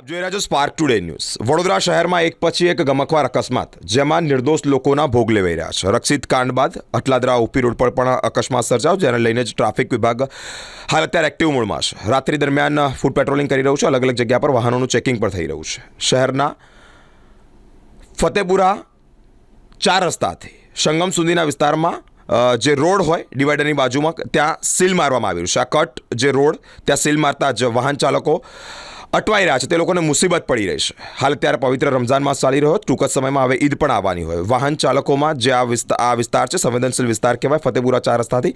આપ જોઈ રહ્યા છો સ્પાર્ક ટુડે ન્યૂઝ વડોદરા શહેરમાં એક પછી એક ગમકવાર અકસ્માત, જેમાં નિર્દોષ લોકોના ભોગ લેવાઈ રહ્યા છે. રક્ષિત કાંડ બાદ અટલાદરા ઉપી રોડ પર પણ અકસ્માત સર્જાયો, જેને લઈને જ ટ્રાફિક વિભાગ હાલ અત્યારે એક્ટિવ મોડમાં છે. રાત્રિ દરમિયાન ફૂડ પેટ્રોલિંગ કરી રહ્યું છે, અલગ અલગ જગ્યા પર વાહનોનું ચેકિંગ પણ થઈ રહ્યું છે. શહેરના ફતેપુરા ચાર રસ્તાથી સંગમ સુધીના વિસ્તારમાં જે રોડ હોય, ડિવાઈડરની બાજુમાં, ત્યાં સીલ મારવામાં આવ્યું છે. આ કટ જે રોડ, ત્યાં સીલ મારતા જ વાહન ચાલકો અટવાઈ રહ્યા છે. તે લોકોને મુસીબત પડી રહી છે. હાલ ત્યારે પવિત્ર રમઝાન માસ ચાલી રહ્યો ટૂંક જ સમયમાં હવે ઈદ પણ આવવાની હોય. વાહન ચાલકોમાં જે આ વિસ્તાર આ વિસ્તાર છે, સંવેદનશીલ વિસ્તાર કહેવાય, ફતેપુરા ચાર રસ્તાથી,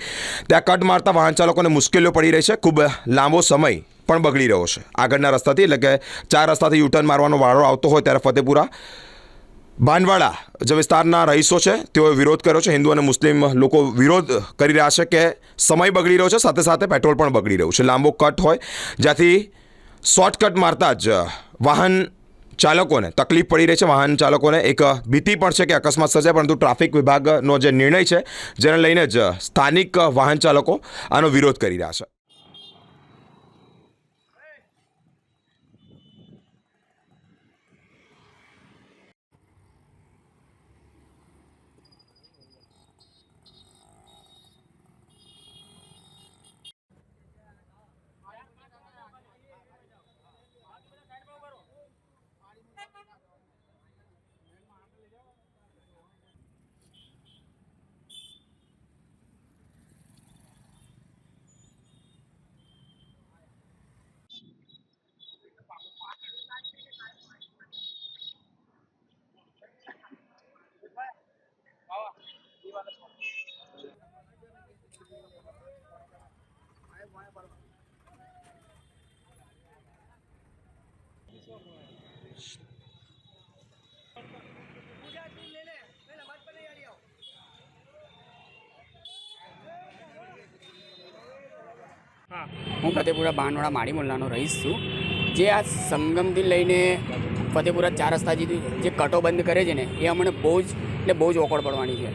ત્યાં કટ મારતા વાહન ચાલકોને મુશ્કેલીઓ પડી રહી છે. ખૂબ લાંબો સમય પણ બગડી રહ્યો છે. આગળના રસ્તાથી, એટલે કે ચાર રસ્તાથી યુટર્ન મારવાનો વાળો આવતો હોય ત્યારે ફતેપુરા ભાનવાડા જે વિસ્તારના રહીશો છે, તેઓએ વિરોધ કર્યો છે. હિન્દુ અને મુસ્લિમ લોકો વિરોધ કરી રહ્યા છે કે સમય બગડી રહ્યો છે. સાથે સાથે પેટ્રોલ પણ બગડી રહ્યું છે. લાંબો કટ હોય. જ્યાંથી શોર્ટકટ મારતા જ વાહન ચાલકોને તકલીફ પડી રહી છે. વાહન ચાલકોને એક ભીતિ પણ છે કે અકસ્માત થશે પરંતુ ટ્રાફિક વિભાગનો જે નિર્ણય છે, જેને લઈને જ સ્થાનિક વાહન ચાલકો આનો વિરોધ કરી રહ્યા છે. હું ફતેપુરા બાનવાડા માળી મોલ્લાનો રહીશ છું. જે આ સંગમથી લઈને ફતેપુરા ચાર રસ્તા જે કટો બંધ કરે છે ને, એ અમને બહુ જ એટલે બહુ જ ઓકળ પડવાની છે.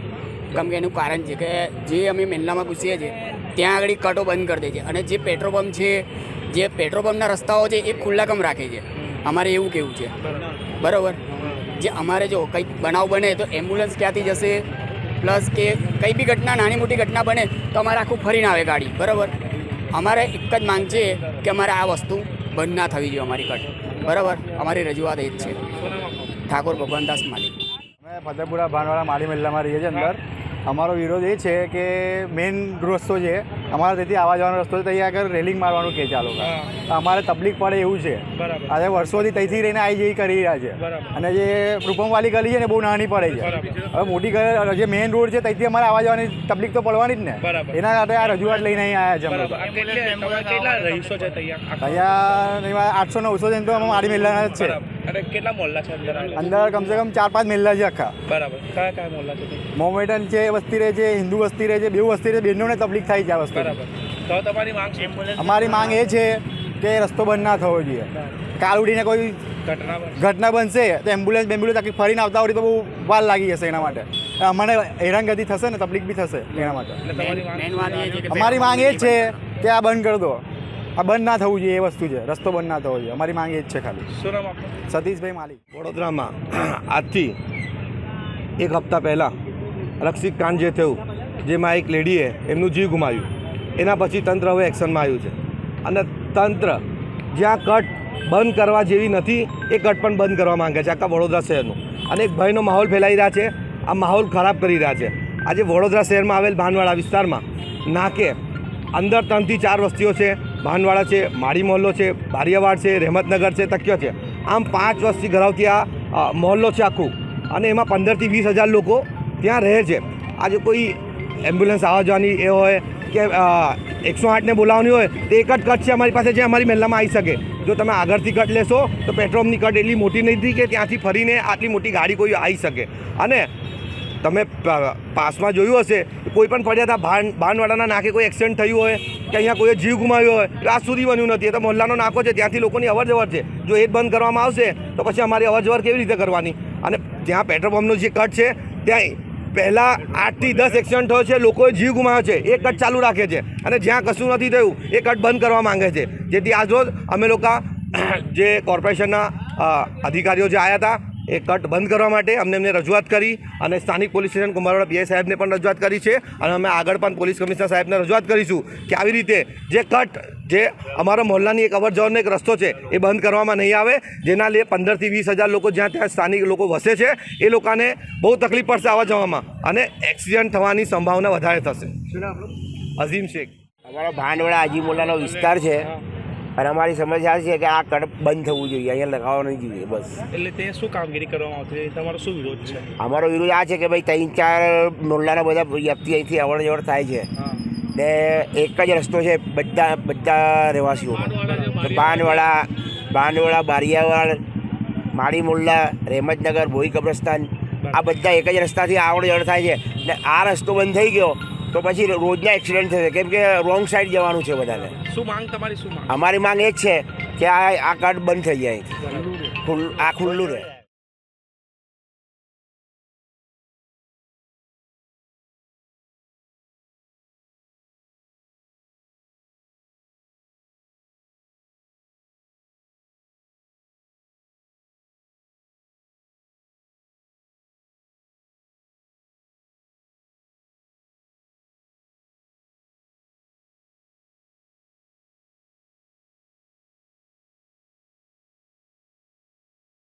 કેમ કે એનું કારણ છે કે જે અમે મેલ્લામાં ઘૂસીએ છીએ ત્યાં આગળ કટો બંધ કરી દે છે. અને જે પેટ્રોલ પંપ છે, જે પેટ્રોલ પંપના રસ્તાઓ છે, એ ખુલ્લા કમ રાખે છે? અમારે એવું કેવું છે. બરાબર? જે અમારે જો કંઈક બનાવ બને તો એમ્બ્યુલન્સ ક્યાંથી જશે? પ્લસ કે કંઈ બી ઘટના, નાની મોટી ઘટના બને તો અમારે આખું ફરીને આવે ગાડી. બરાબર? અમારે એક જ માંગ છે કે અમારે આ વસ્તુ બંધ ના થવી જોઈએ અમારી કટ. બરાબર? અમારી રજૂઆત એ જ છે. ઠાકોર ભગવાનદાસ માલિક. અમે ફતેપુરા ભાનવાડા માળી મહિલામાં રહીએ છીએ અંદર. અમારો વિરોધ એ છે કે મેઇન રસ્તો છે અમારે ત્યાંથી આવવા જવાનો રસ્તો છે ત્યાં આગળ રેલિંગ મારવાનું કે ચાલો અમારે તકલીફ પડે એવું છે. આજે વર્ષોથી ત્યાંથી રહીને આવી જઈ કરી રહ્યા છે. અને જે રૂપમવાલી ગલી છે ને બહુ નાની પડે છે. હવે મોટી ગલી જે મેઇન રોડ છે ત્યાંથી અમારે આવવા જવાની તકલીફ તો પડવાની જ ને. એના માટે આ રજૂઆત લઈને અહીં આવ્યા છે અહીંયા આઠસો નવસો જણ તો અમે મારી મહિલાના જ છે. અને કેટલા મોલ્લા છે અંદર અંદર કમસે કમ ચાર પાંચ મહિલા છે આખા. બરાબર. કયા કયા મોલ્લા છે મોમેડન છે વસ્તી રહે છે હિન્દુ વસ્તી રહે છે બે વસ્તી રહે બેનોને તકલીફ થાય છે આ વસ્તુ બરાબર. તો તમારી માંગ છે અમારી માંગ એ છે કે રસ્તો બંધ ના થવો જોઈએ. કાલ ઉડીને કોઈ ઘટના બનશે તો એમ્બ્યુલન્સ બેમ્બ્યુલન્સ આખી ફરીને આવતા હોય તો બહુ વાર લાગી જશે એના માટે. અમને હેરાનગતિ થશે ને તકલીફ બી થશે એના માટે. અમારી માંગ એ જ છે કે આ બંધ કરી દો. આ બંધ ના થવું જોઈએ એ વસ્તુ છે. રસ્તો બંધ ના થવો જોઈએ. અમારી માંગ એ જ છે ખાલી. શું નામ સતીશભાઈ માલિક. વડોદરામાં આજથી એક હપ્તા પહેલાં રક્ષિત કાંડ જે થયું જેમાં એક લેડીએ એમનું જીવ ગુમાવ્યું. એના પછી તંત્ર હવે એક્શનમાં આવ્યું છે. અને તંત્ર જ્યાં કટ બંધ કરવા જેવી નથી એ કટ પણ બંધ કરવા માંગે છે આખા વડોદરા શહેરનું. અને એક ભયનો માહોલ ફેલાઈ રહ્યા છે. આ માહોલ ખરાબ કરી રહ્યા છે. આજે વડોદરા શહેરમાં આવેલ ભાનવાડા વિસ્તારમાં નાકે અંદર ત્રણથી ચાર વસ્તીઓ છે. ભાનવાડા છે, માળી મોહલ્લો છે, બારિયાવાડ છે, રહેમતનગર છે, તક્યો છે. આમ પાંચ વર્ષથી ધરાવતી આ મહોલ્લો છે આખું. અને એમાં પંદરથી વીસ હજાર લોકો ત્યાં રહે છે. આજે કોઈ એમ્બ્યુલન્સ આવવા જવાની એ હોય કે એકસો આઠને બોલાવવાની હોય, તો એક જ કટ છે અમારી પાસે જે અમારી મહેલામાં આવી શકે. જો તમે આગળથી કટ લેશો, તો પેટ્રોલની કટ એટલી મોટી નથી કે ત્યાંથી ફરીને આટલી મોટી ગાડી કોઈ આવી શકે. અને તમે પાસમાં જોયું હશે, કોઈ પણ પડ્યા હતા ભાન, ભાનવાડાના નાકે કોઈ એક્સિડન્ટ થયું હોય, કે અહીંયા કોઈએ જીવ ગુમાવ્યો હોય આજ સુધી બન્યું નથી. એ તો મોહલ્લાનો નાકો છે, ત્યાંથી લોકોની અવર જવર છે. જો એ બંધ કરવામાં આવશે, તો પછી અમારી અવર જવર કેવી રીતે કરવાની? અને ત્યાં પેટ્રોલ પંપનો જે કટ છે, ત્યાં પહેલાં આઠથી દસ એક્સિડન્ટ થયો છે, લોકોએ જીવ ગુમાવ્યો છે. એ કટ ચાલુ રાખે છે. અને જ્યાં કશું નથી થયું, એ કટ બંધ કરવા માંગે છે. જેથી આજરોજ અમે લોકો જે કોર્પોરેશનના અધિકારીઓ જે આવ્યા હતા એ કટ બંધ કરવા માટે અમને એમને રજૂઆત કરી અને સ્થાનિક પોલીસ સ્ટેશન કુંભારવાડા પીઆઈ સાહેબને પણ રજૂઆત કરી છે અને અમે આગળ પણ પોલીસ કમિશનર સાહેબને રજૂઆત કરીશું કે આવી રીતે જે કટ જે અમારા મોહલ્લાની એક અવર જવરનો એક રસ્તો છે એ બંધ કરવામાં નહીં આવે જેના લે પંદરથી વીસ હજાર લોકો જ્યાં ત્યાં સ્થાનિક લોકો વસે છે એ લોકોને બહુ તકલીફ પડશે આવવા જવામાં અને એક્સિડન્ટ થવાની સંભાવના વધારે થશે. અઝીમ શેખ. અમારો ભાંડવડા હાજીમુલ્લાનો વિસ્તાર છે. અને અમારી સમસ્યા છે કે આ કડ બંધ થવું જોઈએ અહીંયા લગાવવા નહીં જોઈએ બસ. એટલે તે શું કામગીરી કરવામાં આવતી તમારો શું વિરોધ છે? અમારો વિરોધ આ છે કે ભાઈ ત્રણ ચાર નોરલાના બધા વ્યક્તિ અહીંથી અવર જવર થાય છે. ને એક જ રસ્તો છે બધા બધા રહેવાસીઓ બાનવાડા બાનવાડા બારિયાવાડ માળી મુલ્લા રહેમતનગર ભોઈ કબ્રસ્તાન આ બધા એક જ રસ્તાથી આવડ જવડ થાય છે. ને આ રસ્તો બંધ થઈ ગયો તો પછી રોજના એક્સિડન્ટ થશે. કેમ કે રોંગ સાઈડ જવાનું છે બધાને. શું માંગ તમારી શું માંગ? અમારી માંગ એ જ છે કે આ આ કાર્ડ બંધ થઈ જાય. આ ખુલ્લું રહે